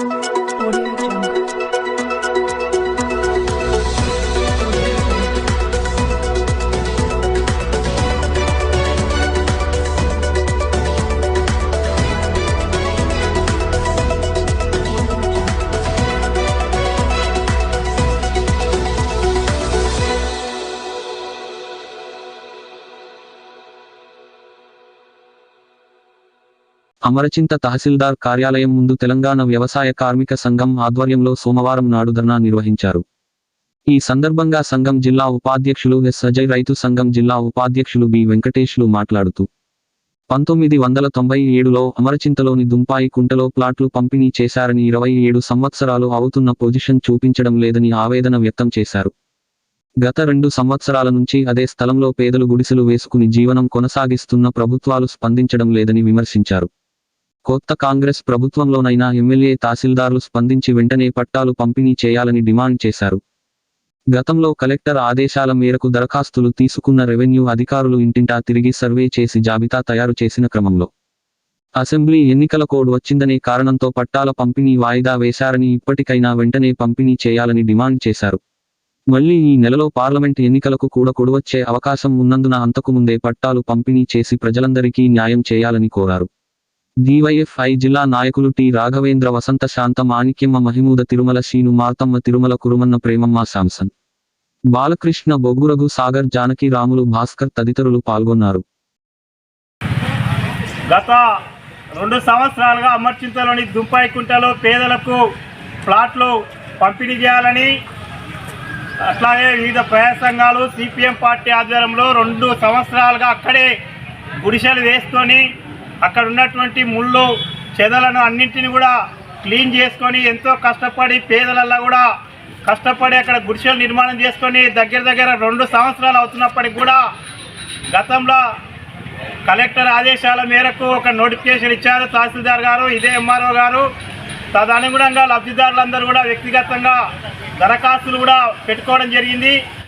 you. Amarchinta తహసీల్దార్ కార్యాలయం ముందు తెలంగాణ వ్యవసాయ కార్మిక సంఘం ఆధ్వర్యంలో సోమవారం నాడు ధర్నా నిర్వహించారు. ఈ సందర్భంగా సంఘం జిల్లా ఉపాధ్యక్షులు ఎస్. అజయ్ రైతు సంఘం జిల్లా ఉపాధ్యక్షులు బి. వెంకటేష్లు మాట్లాడుతూ పంతొమ్మిది వందల తొంభై ఏడులో అమరచింతలోని దుంపాయి కుంటలో ప్లాట్లు పంపిణీ చేశారని ఇరవై ఏడు సంవత్సరాలు అవుతున్న పొజిషన్ చూపించడం లేదని ఆవేదన వ్యక్తం చేశారు. గత రెండు సంవత్సరాల నుంచి అదే స్థలంలో పేదలు గుడిసెలు వేసుకుని జీవనం కొనసాగిస్తున్న ప్రభుత్వాలు స్పందించడం లేదని విమర్శించారు. కొత్త కాంగ్రెస్ ప్రభుత్వంలోనైనా ఎమ్మెల్యే తహసీల్దార్లు స్పందించి వెంటనే పట్టాలు పంపిణీ చేయాలని డిమాండ్ చేశారు. గతంలో కలెక్టర్ ఆదేశాల మేరకు దరఖాస్తులు తీసుకున్న రెవెన్యూ అధికారులు ఇంటింటా తిరిగి సర్వే చేసి జాబితా తయారు చేసిన క్రమంలో అసెంబ్లీ ఎన్నికల కోడ్ వచ్చిందనే కారణంతో పట్టాల పంపిణీ వాయిదా వేశారని ఇప్పటికైనా వెంటనే పంపిణీ చేయాలని డిమాండ్ చేశారు. మళ్ళీ ఈ నెలలో పార్లమెంట్ ఎన్నికలకు కూడా కొడువచ్చే అవకాశం ఉన్నందున అంతకుముందే పట్టాలు పంపిణీ చేసి ప్రజలందరికీ న్యాయం చేయాలని కోరారు. డివైఎఫ్ఐ జిల్లా నాయకులు టి. రాఘవేంద్ర వసంత శాంత మాణిక్యమ్మ మహిమూద తిరుమల శీను మార్తమ్మ తిరుమల కురుమన్న ప్రేమమ్మ శాంసన్. బాలకృష్ణ బొగ్గురగు సాగర్ జానకి రాములు భాస్కర్ తదితరులు పాల్గొన్నారు. గత రెండు సంవత్సరాలుగా అమర్చింతలోని దుంపాయి కుంటలో పేదలకు ప్లాట్లు పంపిణీ చేయాలని అట్లాగే వివిధ ప్రజా సంఘాలు సిపిఎం పార్టీ ఆధ్వర్యంలో రెండు సంవత్సరాలుగా అక్కడే గుడిసెలు వేసుకొని అక్కడ ఉన్నటువంటి ముళ్ళు చెదలను అన్నింటిని కూడా క్లీన్ చేసుకొని ఎంతో కష్టపడి పేదలల్లో కూడా కష్టపడి అక్కడ గుడిసెలు నిర్మాణం చేసుకొని దగ్గర దగ్గర రెండు సంవత్సరాలు అవుతున్నప్పటికి కూడా గతంలో కలెక్టర్ ఆదేశాల మేరకు ఒక నోటిఫికేషన్ ఇచ్చారు తహసీల్దార్ గారు ఇదే ఎంఆర్ఓ గారు. తదనుగుణంగా లబ్ధిదారులందరూ కూడా వ్యక్తిగతంగా దరఖాస్తులు కూడా పెట్టుకోవడం జరిగింది.